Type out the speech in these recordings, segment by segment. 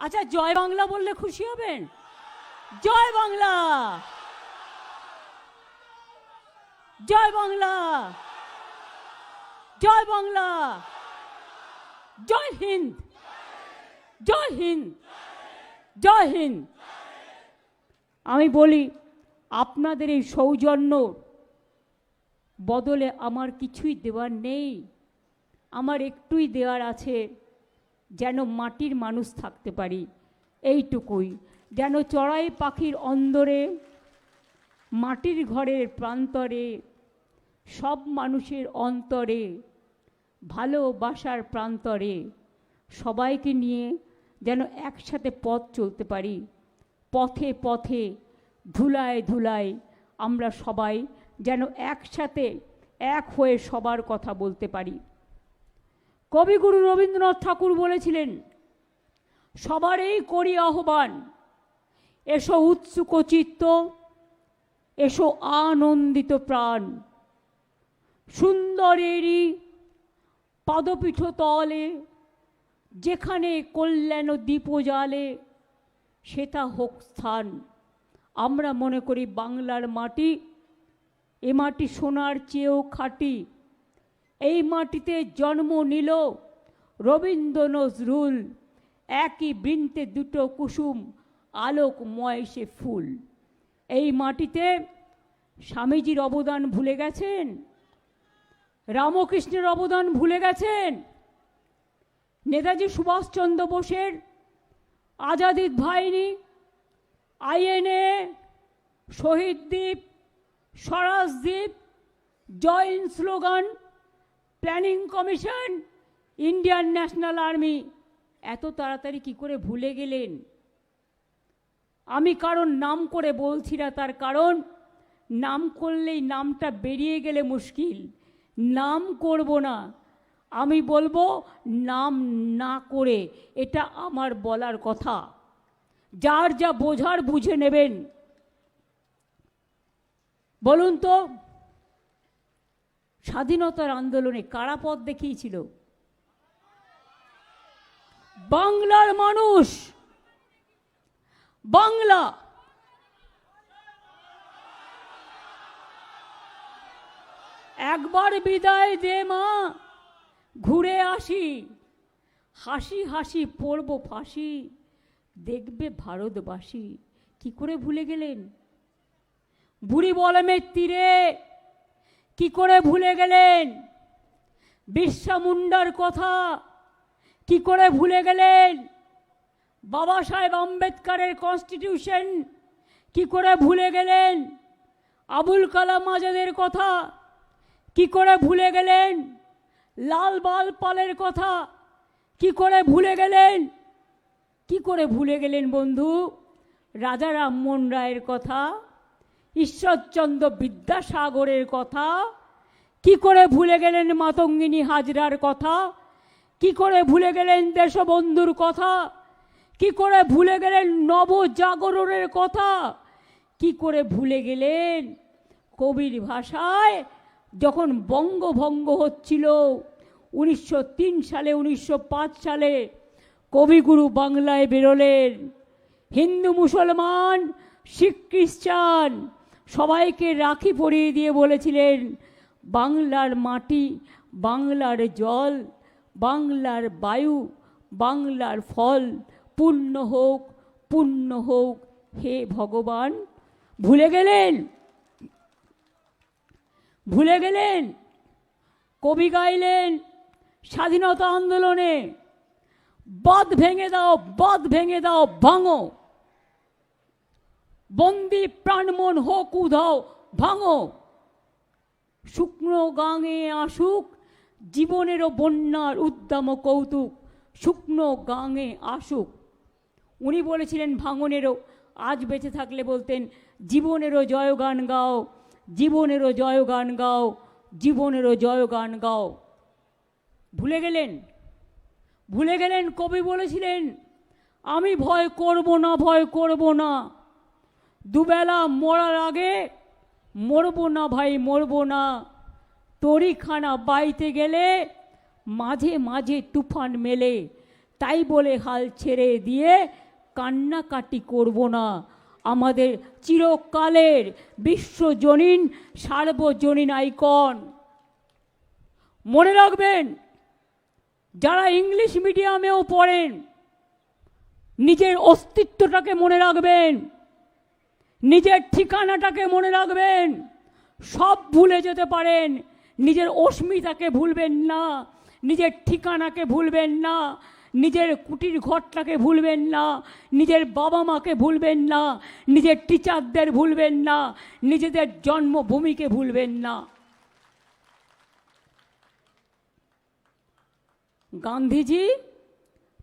আচ্ছা জয় বাংলা বললে খুশি হবেন? জয় বাংলা! জয় বাংলা! জয় বাংলা! জয় হিন্দ! জয় হিন্দ! জয় হিন্দ! আমি বলি, আপনাদের এই সৌজন্য বদলে আমার কিছুই দেওয়ার নেই। আমার একটুই দেওয়ার আছে। যেন মাটির মানুষ থাকতে পারি। এইটুকুই। যেন চড়াই পাখির অন্দরে, মাটির ঘরের প্রান্তরে, সব মানুষের অন্তরে, ভালোবাসার প্রান্তরে, সবাইকে নিয়ে যেন একসাথে পথ চলতে পারি। পথে পথে, ধুলায় ধুলায় আমরা সবাই যেন একসাথে এক হয়ে সবার কথা বলতে পারি। কবিগুরু রবীন্দ্রনাথ ঠাকুর বলেছিলেন, সবারই করি আহ্বান, এসো উৎসুক চিত্ত, এসো আনন্দিত প্রাণ। সুন্দরেরই পাদপীঠ তলে, যেখানে কল্যাণ দ্বীপ জালে সেটা হোক স্থান। আমরা মনে করি বাংলার মাটি, এ মাটি সোনার চেয়েও খাঁটি। এই মাটিতে জন্ম নিল রবীন্দ্র নজরুল। একই বৃন্তে দুটো কুসুম আলোকময় সে ফুল। এই মাটিতে স্বামীজির অবদান ভুলে গেছেন? রামকৃষ্ণের অবদান ভুলে গেছেন? নেতাজি সুভাষচন্দ্র বোসের আজাদিদ ভাইনি INA, Shaheed Dweep, Swaraj Dweep joint slogan planning commission Indian national army এত তাড়াতাড়ি কি করে ভুলে গেলেন? আমি কারণ নাম করে বলছি না, তার কারণ নাম করলেই নামটা বেরিয়ে গেলে মুশকিল। নাম করব না। আমি বলব নাম না করে, এটা আমার বলার কথা। যার যা বোঝার বুঝে নেবেন। বলুন তো স্বাধীনতার আন্দোলনে কারা পথ দেখিয়েছিল? বাংলার মানুষ। বাংলা। একবার বিদায় দে মা, ঘুরে আসি। হাসি হাসি, পড়ব ফাঁসি, দেখবে ভারতবাসী। কি করে ভুলে গেলেন? বুড়ি বলমের তীরে কি করে ভুলে গেলেন? বিরসা মুন্ডার কথা কি করে ভুলে গেলেন? বাবা সাহেব আম্বেদকারের কনস্টিটিউশন কি করে ভুলে গেলেন? আবুল কালাম আজাদের কথা কি করে ভুলে গেলেন? লাল বাল পালের কথা কি করে ভুলে গেলেন? কি করে ভুলে গেলেন বন্ধু? রাজা রামমোহন রায়ের কথা ঈশ্বরচন্দ্র বিদ্যাসাগরের কথা? কি করে ভুলে গেলেন মাতঙ্গিনী হাজরার কথা? কি করে ভুলে গেলেন দেশবন্ধুর কথা? কি করে ভুলে গেলেন নবজাগরণের কথা? কি করে ভুলে গেলেন কবির ভাষায় যখন বঙ্গভঙ্গ হচ্ছিল? উনিশশো তিন সালে, উনিশশো পাঁচ সালে কবিগুরু বাংলায় বেরোলেন। হিন্দু মুসলমান, শিখ খ্রিস্টান সবাইকে রাখি পরিয়ে দিয়ে বলেছিলেন, বাংলার মাটি, বাংলার জল, বাংলার বায়ু, বাংলার ফল, পূর্ণ হোক পূর্ণ হোক, হে ভগবান। ভুলে গেলেন ভুলে গেলেন, কবি গাইলেন স্বাধীনতা আন্দোলনে বাদ ভেঙে দাও বাদ ভেঙে দাও, ভাঙো। বন্দি প্রাণমন হোক, উধাও, ভাঙো। শুকনো গাঙে আসুক, জীবনেরও বন্যার উদ্দাম কৌতুক, শুকনো গাঙে আসুক। উনি বলেছিলেন, ভাঙনেরও, আজ বেঁচে থাকলে বলতেন, জীবনেরও জয়গান গাও, জীবনেরও জয়গান গাও, জীবনেরও জয়গান গাও। ভুলে গেলেন? ভুলে গেলেন? কবি বলেছিলেন, আমি ভয় করব না, ভয় করব না। দুবেলা মরার আগে, মরবো না ভাই, মরবো না। তরিখানা বাইতে গেলে মাঝে মাঝে তুফান মেলে। তাই বলে হাল ছেড়ে দিয়ে কান্নাকাটি করব না। আমাদের চিরকালের বিশ্বজনীন, সার্বজনীন আইকন। মনে রাখবেন, যারা ইংলিশ মিডিয়ামেও পড়েন, নিজের অস্তিত্বটাকে মনে রাখবেন। নিজের ঠিকানাটাকে মনে রাখবেন। সব ভুলে যেতে পারেন। নিজের অস্মিতাকে ভুলবেন না। নিজের ঠিকানাকে ভুলবেন না। নিজের কুটির ঘরটাকে ভুলবেন না। নিজের বাবা মাকে ভুলবেন না। নিজের টিচারদের ভুলবেন না। নিজেদের জন্মভূমিকে ভুলবেন না। গান্ধীজি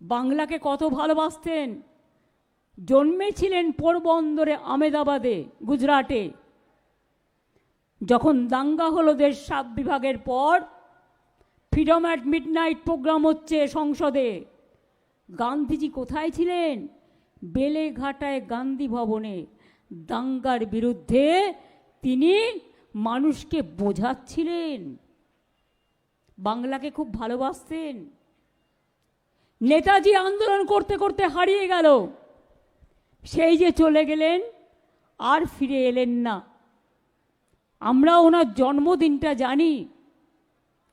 বাংলাকে কত ভালোবাসতেন? জন্মেছিলেন পোরবন্দরে, আমেদাবাদে, গুজরাটে। যখন দাঙ্গা হলো দেশ সাত বিভাগের পর ফ্রিডম অ্যাট মিডনাইট প্রোগ্রাম হচ্ছে সংসদে, গান্ধীজি কোথায় ছিলেন? বেলেঘাটায় গান্ধী ভবনে। দাঙ্গার বিরুদ্ধে তিনি মানুষকে বোঝাচ্ছিলেন। বাংলাকে খুব ভালোবাসতেন। নেতাজি আন্দোলন করতে করতে হারিয়ে গেল। সেই যে চলে গেলেন, আর ফিরে এলেন না। আমরা ওনার জন্মদিনটা জানি,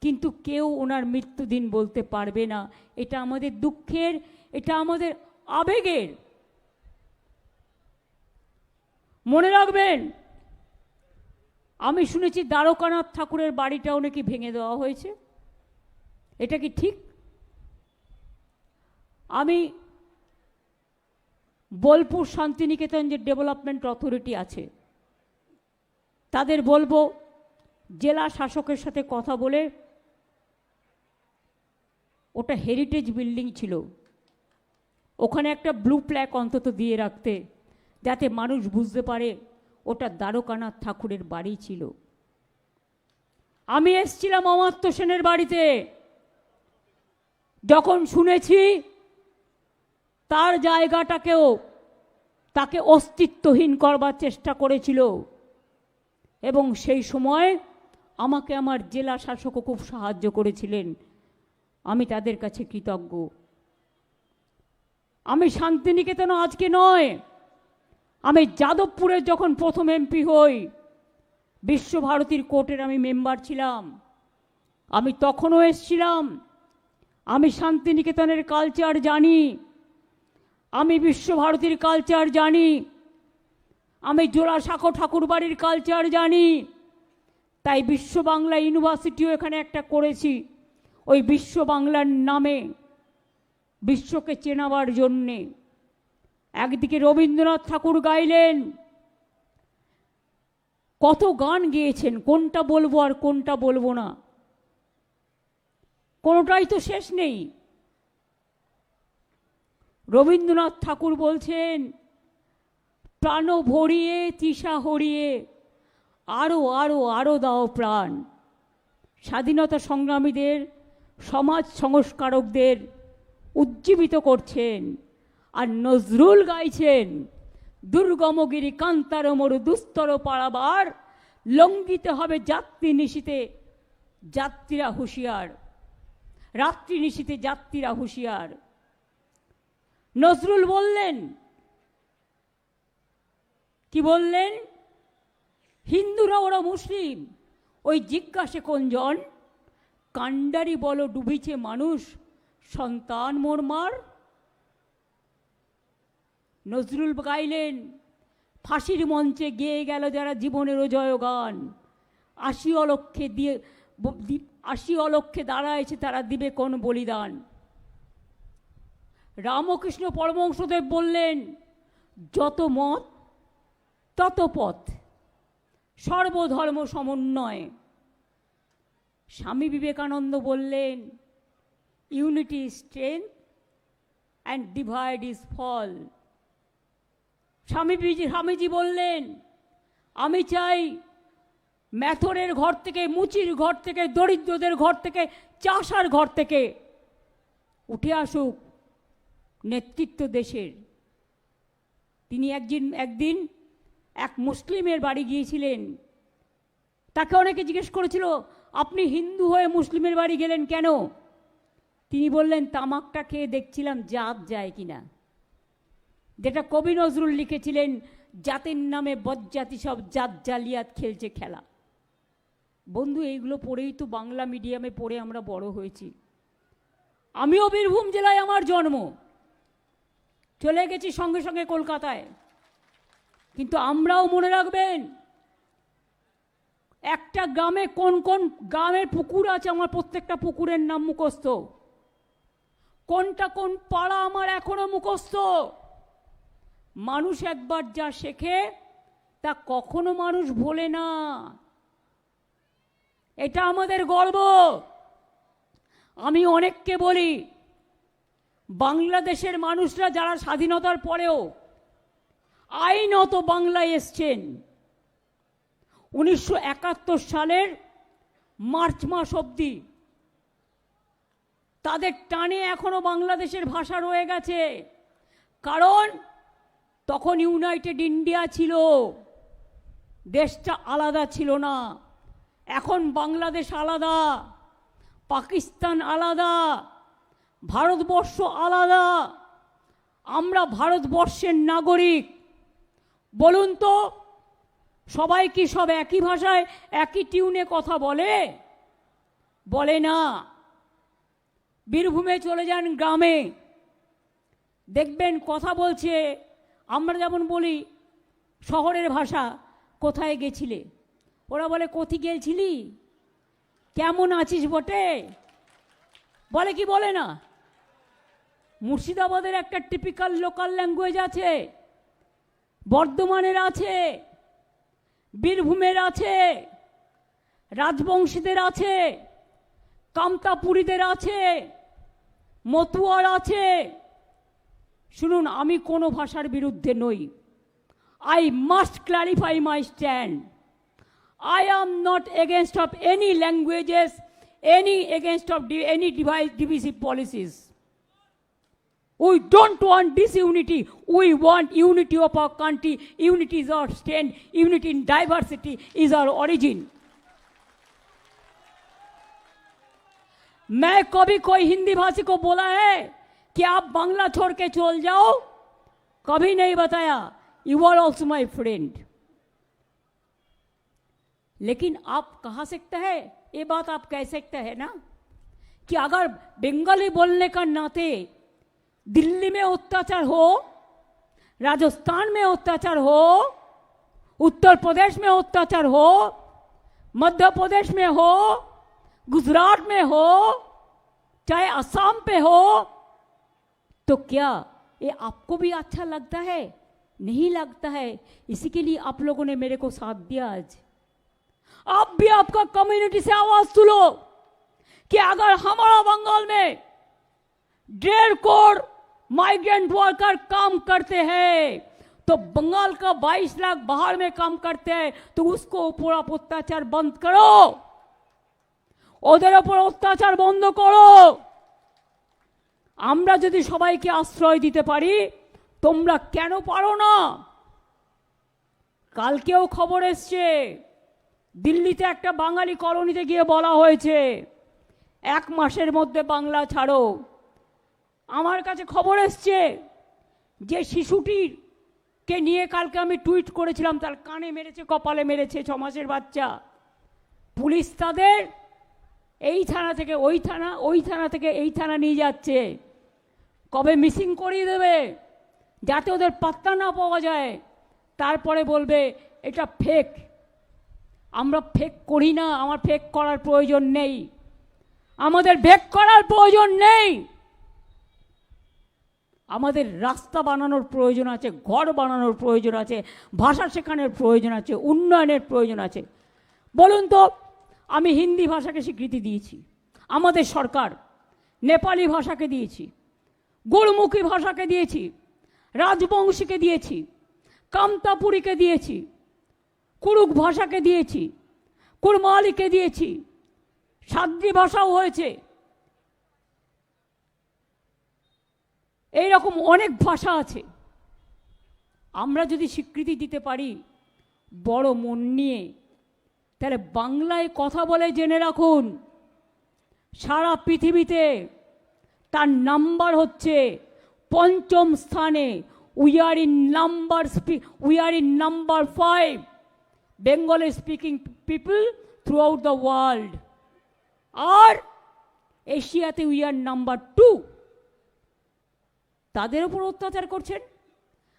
কিন্তু কেউ ওনার মৃত্যুদিন বলতে পারবে না। এটা আমাদের দুঃখের, এটা আমাদের আবেগের। মনে রাখবেন, আমি শুনেছি দ্বারকানাথ ঠাকুরের বাড়িটাও নাকি ভেঙে দেওয়া হয়েছে। এটা কি ঠিক? আমি বোলপুর শান্তিনিকেতন যে ডেভেলপমেন্ট অথরিটি আছে, তাদের বলব জেলা শাসকের সাথে কথা বলে ওটা হেরিটেজ বিল্ডিং ছিল। ওখানে একটা ব্লু প্ল্যাক অন্তত দিয়ে রাখতে, যাতে মানুষ বুঝতে পারে ওটা দ্বারকানাথ ঠাকুরের বাড়ি ছিল। আমি এসছিলাম অমাত্য সেনের বাড়িতে। যখন শুনেছি তার জায়গাটাকেও তাকে অস্তিত্বহীন করবার চেষ্টা করেছিল। এবং সেই সময় আমাকে আমার জেলা শাসকও খুব সাহায্য করেছিলেন। আমি তাদের কাছে কৃতজ্ঞ। আমি শান্তিনিকেতন আজকে নয়। আমি যাদবপুরে যখন প্রথম এমপি হই, বিশ্বভারতীর কোর্টের আমি মেম্বার ছিলাম। আমি তখনও এসছিলাম। আমি শান্তিনিকেতনের কালচার জানি। আমি বিশ্বভারতীর কালচার জানি। আমি জোড়াসাঁকো ঠাকুর বাড়ির কালচার জানি। তাই বিশ্ব বাংলা ইউনিভার্সিটিও এখানে একটা করেছি। ওই বিশ্ব বাংলার নামে, বিশ্বকে চেনাবার জন্যে। একদিকে রবীন্দ্রনাথ ঠাকুর গাইলেন, কত গান গেয়েছেন, কোনটা বলব আর কোনটা বলব না। কোনোটাই তো শেষ নেই। রবীন্দ্রনাথ ঠাকুর বলছেন, প্রাণ ভরিয়ে তৃষা হরিয়ে আরও আরও আরও দাও প্রাণ। স্বাধীনতা সংগ্রামীদের, সমাজ সংস্কারকদের উজ্জীবিত করছেন আর নজরুল গাইছেন, দুর্গমগিরি কান্তার মরু দুস্তর পাড়াবার লঙ্ঘিতে হবে যাত্রী নিশিতে যাত্রীরা হুঁশিয়ার। রাত্রি নিশিতে যাত্রীরা হুঁশিয়ার। নজরুল বললেন, কি বললেন? হিন্দুরা, ওরা মুসলিম। ওই জিজ্ঞাসে কোনজন কাণ্ডারি বলো ডুবিছে মানুষ, সন্তান মোরমার। নজরুল গাইলেন, ফাঁসির মঞ্চে গেয়ে গেল যারা জীবনের জয়গান আশি অলক্ষে দিয়ে আশি অলক্ষে দাঁড়ায়ছে তারা দিবে কোন বলিদান? রামকৃষ্ণ পরমংশদেব বললেন, যত মত, তত পথ। সর্বধর্ম সমন্বয়। স্বামী বিবেকানন্দ বললেন unity is strength and divide is fall Swamiji Swamiji বললেন, আমি চাই ম্যাথরের ঘর থেকে, মুচির ঘর থেকে, দরিদ্রদের ঘর থেকে, চাষার ঘর থেকে উঠে আসুক। নেতৃত্ব দেশের। তিনি একদিন একদিন এক মুসলিমের বাড়ি গিয়েছিলেন। তাকে অনেকে জিজ্ঞেস করেছিল, আপনি হিন্দু হয়ে মুসলিমের বাড়ি গেলেন কেন? তিনি বললেন, তামাকটা খেয়ে দেখছিলাম জাত যায় কিনা। যেটা কবি নজরুল লিখেছিলেন, জাতির নামে বজ্জাতি সব জাত জালিয়াত খেলছে খেলা। বন্ধু, এইগুলো পড়েই তো বাংলা মিডিয়ামে পড়ে আমরা বড় হয়েছি। আমিও বীরভূম জেলায় আমার জন্ম। চলে গেছি সঙ্গে সঙ্গে কলকাতায়। কিন্তু আমরাও মনে রাখবেন, একটা গ্রামে কোন কোন গ্রামের পুকুর আছে, আমার প্রত্যেকটা পুকুরের নাম মুখস্থ। কোনটা কোন পাড়া আমার এখনও মুখস্থ। মানুষ একবার যা শেখে, তা কখনো মানুষ ভোলে না। এটা আমাদের গর্ব। আমি অনেককে বলি বাংলাদেশের মানুষরা যারা স্বাধীনতার পরেও আইনত বাংলায় এসছেন, উনিশশো একাত্তর সালের মার্চ মাস অবধি তাদের টানে এখনও বাংলাদেশের ভাষা রয়ে গেছে। কারণ তখন ইউনাইটেড ইন্ডিয়া ছিল, দেশটা আলাদা ছিল না। এখন বাংলাদেশ আলাদা, পাকিস্তান আলাদা ভারতবর্ষ আলাদা। আমরা ভারতবর্ষের নাগরিক। বলুন তো, সবাই কি সব একই ভাষায়, একই টিউনে কথা বলে? বলে না। বীরভূমে চলে যান গ্রামে। দেখবেন কথা বলছে, আমরা যেমন বলি, শহরের ভাষা, কোথায় গেছিলে? ওরা বলে, কোথি গেছিলি কেমন আছিস বটে? বলে কি বলে না? মুর্শিদাবাদের একটা টিপিক্যাল লোকাল ল্যাঙ্গুয়েজ আছে। বর্ধমানের আছে। বীরভূমের আছে। রাজবংশীদের আছে। কামতাপুরীদের আছে। মতুয়ার আছে। শুনুন, আমি কোনো ভাষার বিরুদ্ধে নই। I must clarify my stand I am not against of any languages any against of any device, divisive policies. We don't want disunity. We want unity of our country. Unity is our strength. Unity in diversity is our origin. मैं कभी कोई हिंदी भाषी को बोला है कि आप बांग्ला छोड़ के चल जाओ कभी नहीं बताया you are also my friend लेकिन आप कहा सकते हैं ये बात आप कह सकते हैं ना कि अगर बंगाली बोलने का नाते दिल्ली में अत्याचार हो, राजस्थान में अत्याचार हो, उत्तर प्रदेश में अत्याचार हो, मध्य प्रदेश में हो, गुजरात में हो, चाहे असम पे हो तो क्या ये आपको भी अच्छा लगता है? नहीं लगता है? इसी के लिए आप लोगों ने मेरे को साथ दिया आज। आप भी आपका कम्युनिटी से आवाज़ सुनो कि अगर हमारा बंगाल में डेढ़ करोड़ माइग्रेंट वर्कर काम करते हैं तो बंगाल का 22 लाख बाहर में काम करते हैं तो उसको पूरा अत्याचार बंद करो ওদের ওপর অত্যাচার বন্ধ করো আমরা যদি সবাইকে আশ্রয় দিতে পারি তোমরা কেন পারো না কালকেও খবর এসছে দিল্লিতে একটা বাঙালি কলোনিতে গিয়ে বলা হয়েছে এক মাসের মধ্যে বাংলা ছাড়ো আমার কাছে খবর এসছে যে শিশুটির কে নিয়ে কালকে আমি টুইট করেছিলাম, তার কানে মেরেছে, কপালে মেরেছে, ছ মাসের বাচ্চা। পুলিশ তাদের এই থানা থেকে, ওই থানা ওই থানা থেকে এই থানা নিয়ে যাচ্ছে। কবে মিসিং করিয়ে দেবে? যাতে ওদের পাত্তা না পাওয়া যায়। তারপরে বলবে, এটা ফেক আমরা ফেক করি না, আমার ফেক করার প্রয়োজন নেই। আমাদের ভেক করার প্রয়োজন নেই। আমাদের রাস্তা বানানোর প্রয়োজন আছে, ঘর বানানোর প্রয়োজন আছে, ভাষা শেখানোর প্রয়োজন আছে, উন্নয়নের প্রয়োজন আছে। বলুন তো, আমি হিন্দি ভাষাকে স্বীকৃতি দিয়েছি, আমাদের সরকার নেপালি ভাষাকে দিয়েছি গুরুমুখী ভাষাকে দিয়েছি, রাজবংশীকে দিয়েছি, কামতাপুরীকে দিয়েছি কুরুক ভাষাকে দিয়েছি কুরমালিকে দিয়েছি, সাদ্রি ভাষাও হয়েছে। এইরকম অনেক ভাষা আছে। আমরা যদি স্বীকৃতি দিতে পারি, বড় মন নিয়ে, তাহলে বাংলায় কথা বলে জেনে রাখুন, সারা পৃথিবীতে তার নাম্বার হচ্ছে পঞ্চম স্থানে we are in number স্পি we are in number five Bengali speaking people throughout the world আর এশিয়াতে উই আর নাম্বার টু তাদের উপর অত্যাচার করছেন?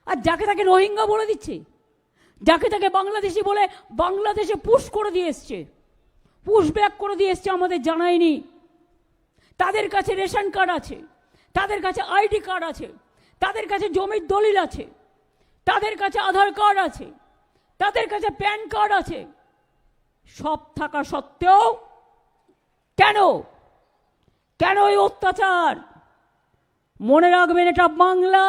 আর যাকে তাকে রোহিঙ্গা বলে দিচ্ছে? যাকে তাকে বাংলাদেশি বলে বাংলাদেশে পুশ করে দিয়ে এসছে? পুশ ব্যাক করে দিয়ে এসছে আমাদের জানায়নি। তাদের কাছে রেশন কার্ড আছে, তাদের কাছে আইডি কার্ড আছে, তাদের কাছে জমির দলিল আছে, তাদের কাছে আধার কার্ড আছে, তাদের কাছে প্যান কার্ড আছে। সব থাকা সত্ত্বেও কেন? কেন এই অত্যাচার? মনে রাখবেন এটা বাংলা।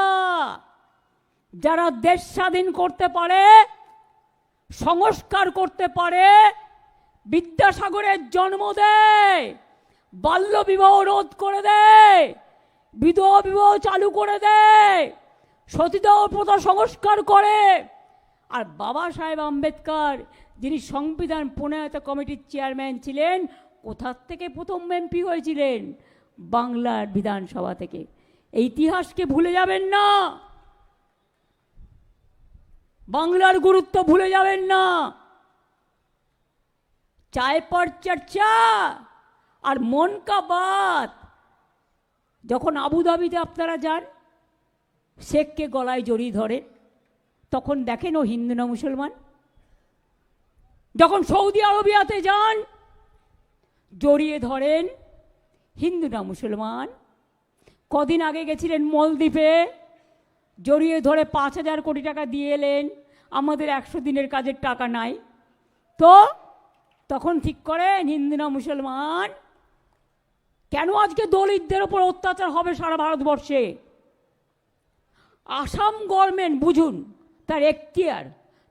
যারা দেশ স্বাধীন করতে পারে, সংস্কার করতে পারে, বিদ্যাসাগরের জন্ম দেয়, বাল্য বিবাহ রোধ করে দেয়, বিধবা বিবাহ চালু করে দেয়, সতীদাহ প্রথা সংস্কার করে। আর বাবা সাহেব আম্বেদকর, যিনি সংবিধান প্রণয়ত কমিটির চেয়ারম্যান ছিলেন, কোথার থেকে প্রথম এমপি হয়েছিলেন? বাংলার বিধানসভা থেকে। এই ইতিহাসকে ভুলে যাবেন না। বাংলার গুরুত্ব ভুলে যাবেন না। চায় পর চর্চা আর মন কা বাত। যখন আবুধাবিতে আপনারা যান, শেখকে গলায় জড়িয়ে ধরেন, তখন দেখেন ও হিন্দু না মুসলমান। যখন সৌদি আরবিয়াতে যান, জড়িয়ে ধরেন, হিন্দু না মুসলমান। কদিন আগে গেছিলেন মলদ্বীপে, জড়িয়ে ধরে পাঁচ হাজার কোটি টাকা দিয়ে এলেন। আমাদের একশো দিনের কাজের টাকা নাই। তো তখন ঠিক করেন, হিন্দু না মুসলমান? কেন আজকে দলিতদের ওপর অত্যাচার হবে সারা ভারতবর্ষে? আসাম গভর্নমেন্ট, বুঝুন, তার এখতিয়ার,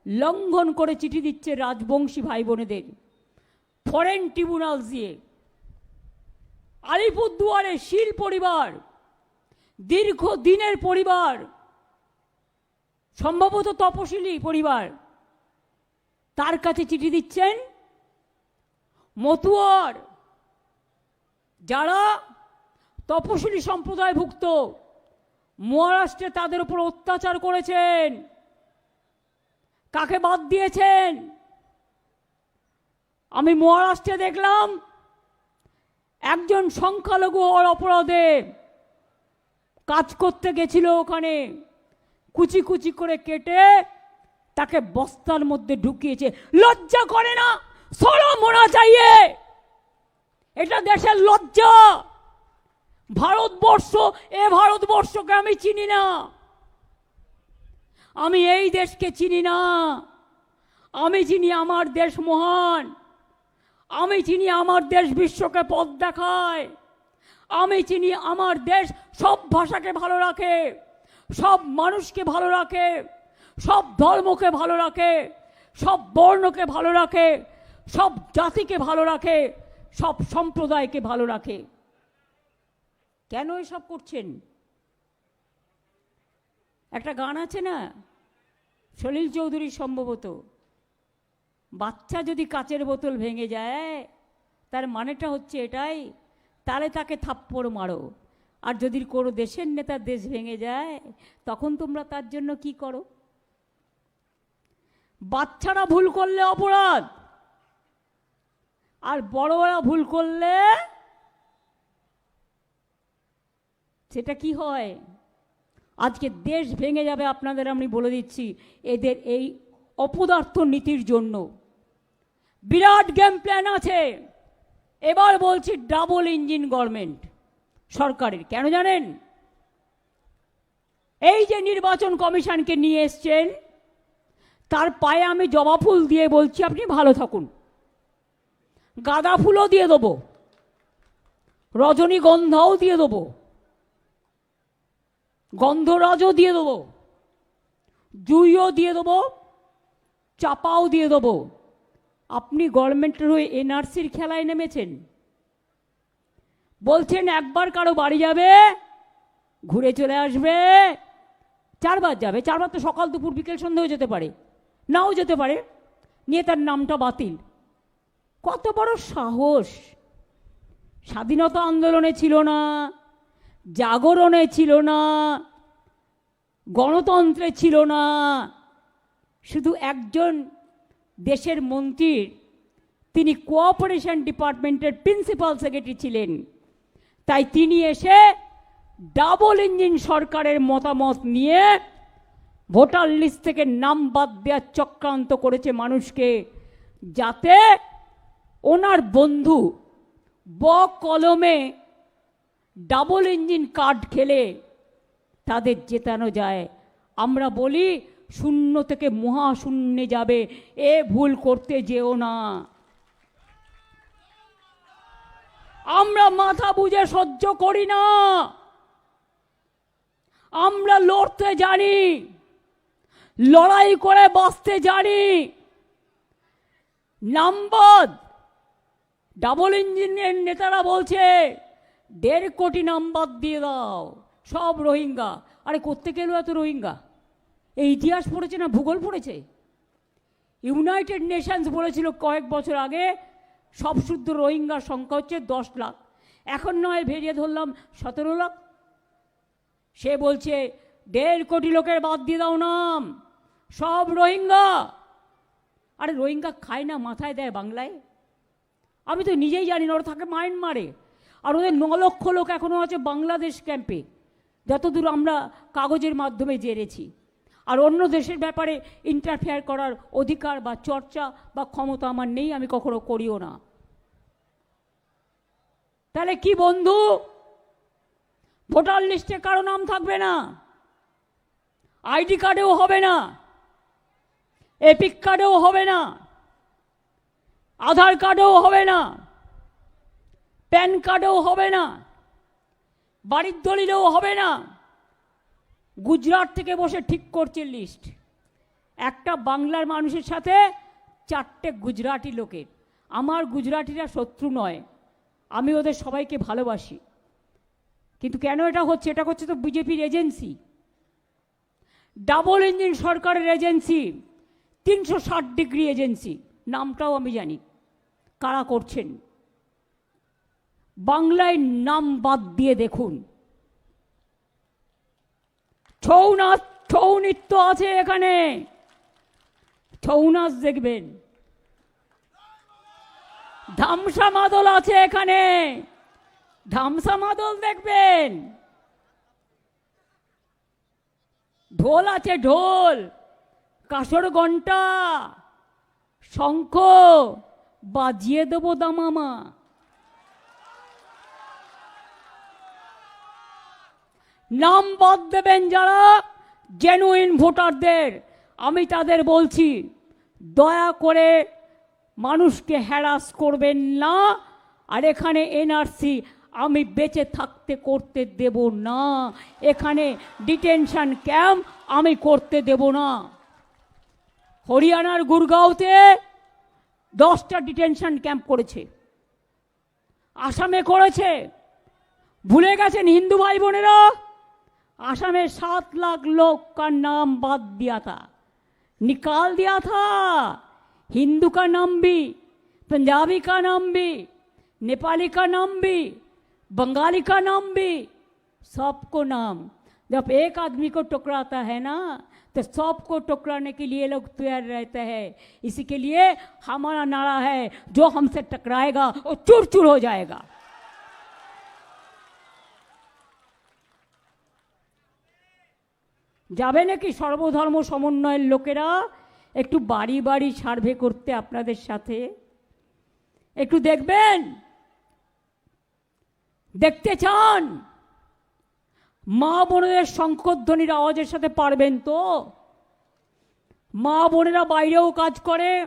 লঙ্ঘন করে চিঠি দিচ্ছে রাজবংশী ভাই বোনেদের ফরেন ট্রিব্যুনাল দিয়ে। আলিপুরদুয়ারে শীল পরিবার দীর্ঘ দিনের পরিবার, সম্ভবত তপশিলি পরিবার, তার কাছে চিঠি দিচ্ছেন, মতুয়ার, যারা তপশিলি সম্প্রদায়ভুক্ত, মহারাষ্ট্রে তাদের উপর অত্যাচার করেছেন, কাকে বাদ দিয়েছেন? আমি মহারাষ্ট্রে দেখলাম, একজন সংখ্যালঘু হওয়ার অপরাধে কাজ করতে গেছিল ওখানে। কুচি কুচি করে কেটে তাকে বস্তার মধ্যে ঢুকিয়েছে। লজ্জা করে না? সরো মোনা চাইয়ে এটা দেশের লজ্জা। ভারতবর্ষ, এ ভারতবর্ষকে আমি চিনি না। আমি এই দেশকে চিনি না। আমি চিনি আমার দেশ মহান। আমি চিনি আমার দেশ বিশ্বকে পথ দেখায়। আমি চিনি আমার দেশ সব ভাষাকে ভালো রাখে, সব মানুষকে ভালো রাখে, সব ধর্মকে ভালো রাখে, সব বর্ণকে ভালো রাখে, সব জাতিকে ভালো রাখে, সব সম্প্রদায়কে ভালো রাখে। কেন এসব করছেন? একটা গান আছে না? সলিল চৌধুরীর সম্ভবত। বাচ্চা যদি কাচের বোতল ভেঙে যায়, তার মানেটা হচ্ছে এটাই তাহলে তাকে থাপ্পড় মারো। আর যদি কোনো দেশের নেতার দেশ ভেঙে যায়, তখন তোমরা তার জন্য কি করো? বাচ্চারা ভুল করলে অপরাধ। আর বড়রা ভুল করলে সেটা কি হয়? আজকে দেশ ভেঙে যাবে আপনাদের আমি বলে দিচ্ছি, এদের এই অপদার্থ নীতির জন্য। বিরাট গেম প্ল্যান আছে। এবার বলছি ডাবল ইঞ্জিন গভর্নমেন্ট সরকারের, কেন জানেন? এই যে নির্বাচন কমিশনকে নিয়ে এসছেন, তার পায়ে আমি জবা ফুল দিয়ে বলছি, আপনি ভালো থাকুন। গাঁদা ফুলও দিয়ে দেবো। রজনীগন্ধাও দিয়ে দেবো। গন্ধরাজও দিয়ে দেবো। জুইও দিয়ে দেবো। চাপাও দিয়ে দেবো। আপনি গভর্নমেন্টের হয়ে এনআরসির খেলায় নেমেছেন। বলছেন একবার কারও বাড়ি যাবে, ঘুরে চলে আসবে, চারবার যাবে। চারবার তো সকাল, দুপুর, বিকেল, সন্ধ্যেও যেতে পারে, নাও যেতে পারে। নিয়ে তার নামটা বাতিল। কত বড় সাহস! স্বাধীনতা আন্দোলনে ছিল না, জাগরণে ছিল না, গণতন্ত্রে ছিল না। শুধু একজন দেশের মন্ত্রীর তিনি কোঅপারেশন ডিপার্টমেন্টের প্রিন্সিপাল সেক্রেটারি ছিলেন। তাই তিনি এসে ডাবল ইঞ্জিন সরকারের মতামত নিয়ে ভোটার লিস্ট থেকে নাম বাদ দেওয়ার চক্রান্ত করেছে মানুষকে, যাতে ওনার বন্ধু ব কলমে ডাবল ইঞ্জিন কার্ড খেলে তাদের জেতানো যায়। আমরা বলি শূন্য থেকে মহাশূন্যে যাবে। এ ভুল করতে যেও না। আমরা মাথা বুঝে সহ্য করি না। আমরা লড়তে জানি। লড়াই করে বাঁচতে জানি। নাম্বার ডাবল ইঞ্জিনের নেতারা বলছে, দেড় কোটি নাম্বার দিয়ে দাও। সব রোহিঙ্গা। আরে করতে গেল এত রোহিঙ্গা? এই ইতিহাস পড়েছে না ভূগোল পড়েছে? ইউনাইটেড নেশনস বলেছিল কয়েক বছর আগে সব শুদ্ধ রোহিঙ্গার সংখ্যা হচ্ছে দশ লাখ। এখন নয় ভেরিয়ে ধরলাম সতেরো লাখ। সে বলছে, দেড় কোটি লোকের বাদ দিয়ে দাও নাম, সব রোহিঙ্গা। আরে রোহিঙ্গা খায় না, মাথায় দেয় বাংলায়? আমি তো নিজেই জানি না, ওরা থাকে মায়ানমারে। আর ওদের ন লক্ষ লোক এখনও আছে বাংলাদেশ ক্যাম্পে যতদূর আমরা কাগজের মাধ্যমে জেনেছি। আর অন্য দেশের ব্যাপারে ইন্টারফেয়ার করার অধিকার বা চর্চা বা ক্ষমতা আমার নেই, আমি কখনো করিও না। তাহলে কি বন্ধু? ভোটার লিস্টে কারও নাম থাকবে না? আইডি কার্ডেও হবে না। এপিক কার্ডেও হবে না। আধার কার্ডেও হবে না। প্যান কার্ডেও হবে না। বাড়ির দলিলেও হবে না। গুজরাট থেকে বসে ঠিক করছে লিস্ট একটা বাংলার মানুষের সাথে চারটে গুজরাটি লোকের। আমার গুজরাটিরা শত্রু নয়, আমি ওদের সবাইকে ভালোবাসি। কিন্তু কেন এটা হচ্ছে? এটা হচ্ছে তো বিজেপির এজেন্সি ডাবল ইঞ্জিন সরকারের এজেন্সি তিনশো ষাট ডিগ্রি এজেন্সি নামটাও আমি জানি। কারা করছেন? বাংলায় নাম বাদ দিয়ে দেখুন। ছৌ নাচ ছৌ নৃত্য আছে এখানে। ছৌ নাচ দেখবেন। ধামসা মাদল আছে এখানে। ধামসা মাদল দেখবেন। ঢোল আছে ঢোল, কাসর ঘণ্টা শঙ্খ, বাজিয়ে দেবো দামামা। নাম বাদ দেবেন যারা জেনুইন ভোটারদের। আমি তাদের বলছি, দয়া করে মানুষকে হ্যারাস করবেন না, আর এখানে এনআরসি আমি বেঁচে থাকতে করতে দেব না। এখানে ডিটেনশন ক্যাম্প আমি করতে দেব না। হরিয়ানার গুরগাঁওতে দশটা ডিটেনশন ক্যাম্প করেছে। আসামে করেছে। ভুলে গেছেন হিন্দু ভাই বোনেরা? आसाम में सात लाख लोग का नाम बात दिया था। निकाल दिया था। हिंदू का नाम भी, पंजाबी का नाम भी, नेपाली का नाम भी, बंगाली का नाम भी, सबको नाम। जब एक आदमी को टुकराता है ना तो सबको टुकराने के लिए लोग तैयार रहते हैं। इसी के लिए हमारा नारा है, जो हमसे टकराएगा, वो चूर चूर हो जाएगा। যাবে নাকি সর্বধর্ম সমন্বয়ের লোকেরা? একটু বাড়ি বাড়ি সার্ভে করতে আপনাদের সাথে। একটু দেখবেন? দেখতে চান? মা বোনেদের শঙ্করধ্বনির আওয়াজের সাথে পারবেন তো? মা বোনেরা বাইরেও কাজ করে,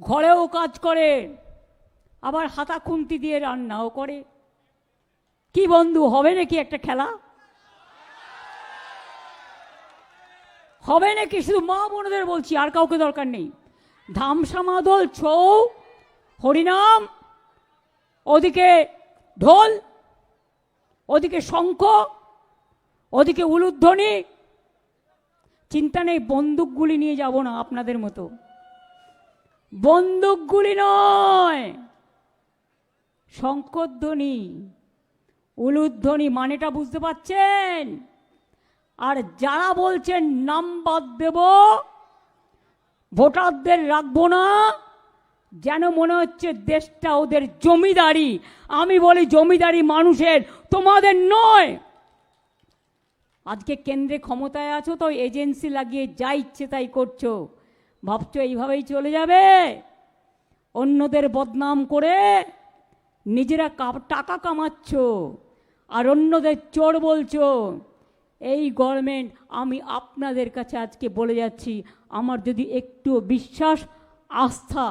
ঘরেও কাজ করে, আবার হাতা খুন্তি দিয়ে রান্নাও করে। কি বন্ধু, হবে নাকি একটা খেলা? হবে নাকি? শুধু মা বোনদের বলছি, আর কাউকে দরকার নেই। ধামসা মাদল ছৌ, হরিনাম, ওদিকে ঢোল, ওদিকে শঙ্খ, ওদিকে উলুধ্বনি। চিন্তা নেই, বন্দুকগুলি নিয়ে যাব না আপনাদের মতো। বন্দুকগুলি নয়, শঙ্করধ্বনি, উলুধ্বনি, মানেটা বুঝতে পাচ্ছেন আর যারা বলছেন নাম বাদ দেব, ভোটারদের রাখব না, যেন মনে হচ্ছে দেশটা ওদের জমিদারি। আমি বলি জমিদারি মানুষের, তোমাদের নয়। আজকে কেন্দ্রে ক্ষমতায় আছো তো, এজেন্সি লাগিয়ে যা ইচ্ছে তাই করছ। ভাবছ এইভাবেই চলে যাবে? অন্যদের বদনাম করে নিজেরা টাকা কামাচ্ছ, আর অন্যদের চোর বলছো। এই গভর্নমেন্ট আমি আপনাদের কাছে আজকে বলে যাচ্ছি, আমার যদি একটু বিশ্বাস, আস্থা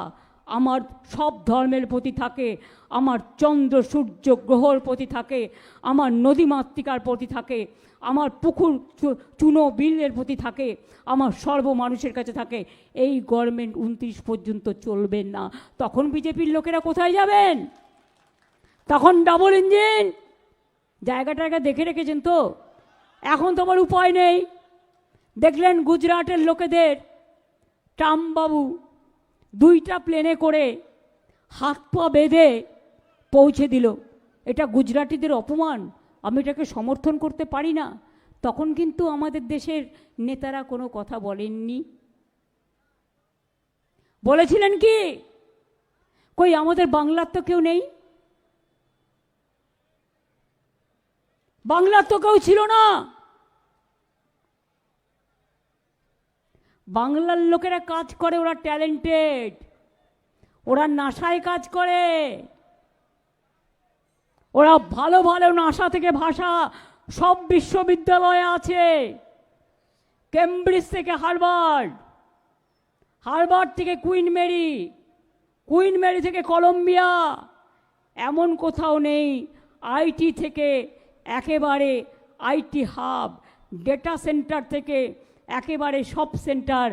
আমার সব ধর্মের প্রতি থাকে, আমার চন্দ্র সূর্য গ্রহর প্রতি থাকে, আমার নদী মাতৃকার প্রতি থাকে, আমার পুকুর চুনো বিলের প্রতি থাকে, আমার সর্ব মানুষের কাছে থাকে, এই গভর্নমেন্ট উনত্রিশ পর্যন্ত চলবেন না। তখন বিজেপির লোকেরা কোথায় যাবেন? তখন ডাবল ইঞ্জিন জায়গা টায়গা দেখে রেখেছেন তো? এখন তো আমার উপায় নেই। দেখলেন গুজরাটের লোকেদের ট্রাম্পবাবু দুইটা প্লেনে করে হাত পা বেঁধে পৌঁছে দিল। এটা গুজরাটিদের অপমান। আমি এটাকে সমর্থন করতে পারি না। তখন কিন্তু আমাদের দেশের নেতারা কোনো কথা বলেননি। বলেছিলেন কি? কই, আমাদের বাংলার তো কেউ নেই? বাংলার তো কেউ ছিল না। বাংলার লোকেরা কাজ করে, ওরা ট্যালেন্টেড ওরা নাসায় কাজ করে। ওরা ভালো ভালো নাসা থেকে ভাষা সব বিশ্ববিদ্যালয়ে আছে। কেমব্রিজ থেকে হারবার্ড হারবার্ড থেকে কুইন মেরি কুইন মেরি থেকে কলম্বিয়া। এমন কোথাও নেই, আইটি থেকে একেবারে আইটি হাব ডেটা সেন্টার থেকে একেবারে সব সেন্টার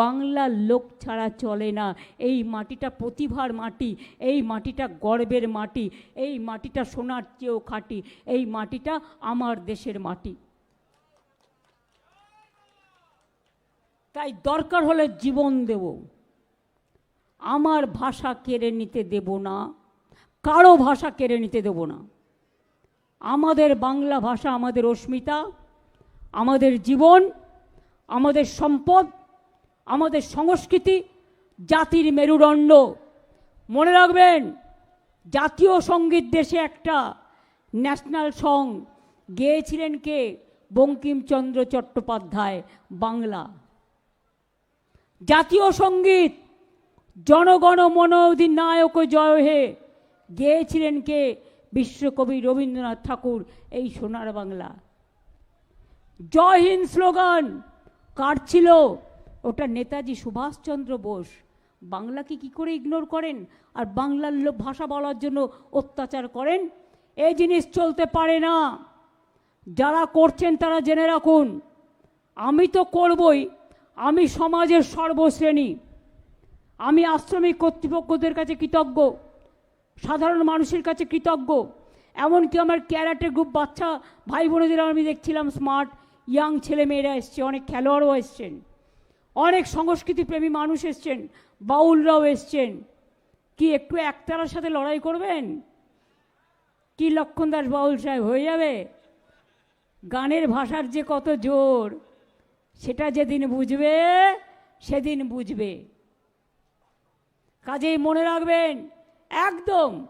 বাংলার লোক ছাড়া চলে না। এই মাটিটা প্রতিভার মাটি, এই মাটিটা গর্বের মাটি, এই মাটিটা সোনার চেয়েও খাঁটি, এই মাটিটা আমার দেশের মাটি। তাই দরকার হলে জীবন দেব। আমার ভাষা কেড়ে নিতে দেব না, কারও ভাষা কেড়ে নিতে দেব না। আমাদের বাংলা ভাষা আমাদের অস্মিতা, আমাদের জীবন, আমাদের সম্পদ, আমাদের সংস্কৃতি, জাতির মেরুদণ্ড। মনে রাখবেন, জাতীয় সংগীত দেশে একটা ন্যাশনাল সং গেয়েছিলেন কে? বঙ্কিমচন্দ্র চট্টোপাধ্যায়, বাংলা। জাতীয় সংগীত, জনগণ মন অধিনায়ক জয় হে গেয়েছিলেন কে? বিশ্বকবি রবীন্দ্রনাথ ঠাকুর এই সোনার বাংলা। জয় হিন্দ স্লোগান, কার ছিল? ওটা নেতাজি সুভাষচন্দ্র বোস। বাংলাকে কি করে ইগনোর করেন? আর বাংলার লোক ভাষা বলার জন্য অত্যাচার করেন? এই জিনিস চলতে পারে না। যারা করছেন তারা জেনে রাখুন, আমি তো করবই। আমি সমাজের সর্বশ্রেণী। আমি আশ্রমিক কর্তৃপক্ষদের কাছে কৃতজ্ঞ। সাধারণ মানুষের কাছে কৃতজ্ঞ। এমনকি আমার ক্যারাটে গ্রুপ বাচ্চা ভাই বোনেদের আমি দেখছিলাম স্মার্ট, ইয়াং ছেলে মেয়েরা এসছে, অনেক খেলোয়াড়ও এসছেন। অনেক সংস্কৃতিপ্রেমী মানুষ এসছেন, বাউলরাও এসছেন। কি একটু একতারার সাথে লড়াই করবেন? কি লক্ষণ দাস বাউল সাহেব, হয়ে যাবে? গানের ভাষার যে কত জোর, সেটা যেদিন বুঝবে, সেদিন বুঝবে। কাজেই মনে রাখবেন একদম।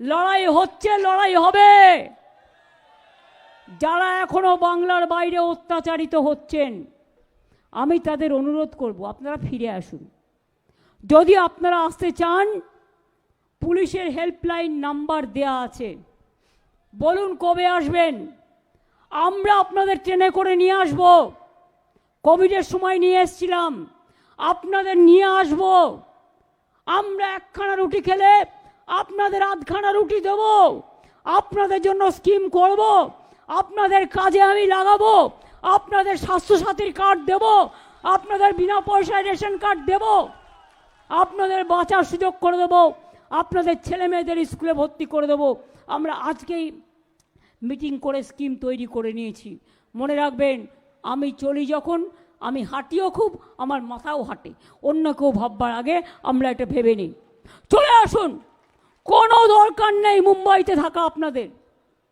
লড়াই হচ্ছে, লড়াই হবে। যারা এখনও বাংলার বাইরে অত্যাচারিত হচ্ছেন, আমি তাদের অনুরোধ করব, আপনারা ফিরে আসুন। যদি আপনারা আসতে চান, পুলিশের হেল্পলাইন নাম্বার দেয়া আছে। বলুন কবে আসবেন? আমরা আপনাদের ট্রেনে করে নিয়ে আসব। কোভিডের সময় নিয়ে এসছিলাম। আপনাদের নিয়ে আসব। আমরা একখানা রুটি খেলে আপনাদের আধখানা রুটি দেব। আপনাদের জন্য স্কিম করব। আপনাদের কাজে আমি লাগাবো। আপনাদের স্বাস্থ্যসাথীর কার্ড দেব। আপনাদের বিনা পয়সায় রেশন কার্ড দেব। আপনাদের বাঁচার সুযোগ করে দেবো। আপনাদের ছেলে মেয়েদের স্কুলে ভর্তি করে দেবো। আমরা আজকেই মিটিং করে স্কিম তৈরি করে নিয়েছি। মনে রাখবেন, আমি চলি যখন আমি হাঁটিও খুব, আমার মাথাও হাঁটে। অন্য কেউ ভাববার আগে আমরা এটা ভেবে নিই। চলে আসুন। কোনো দরকার নেই মুম্বাইতে থাকা আপনাদের।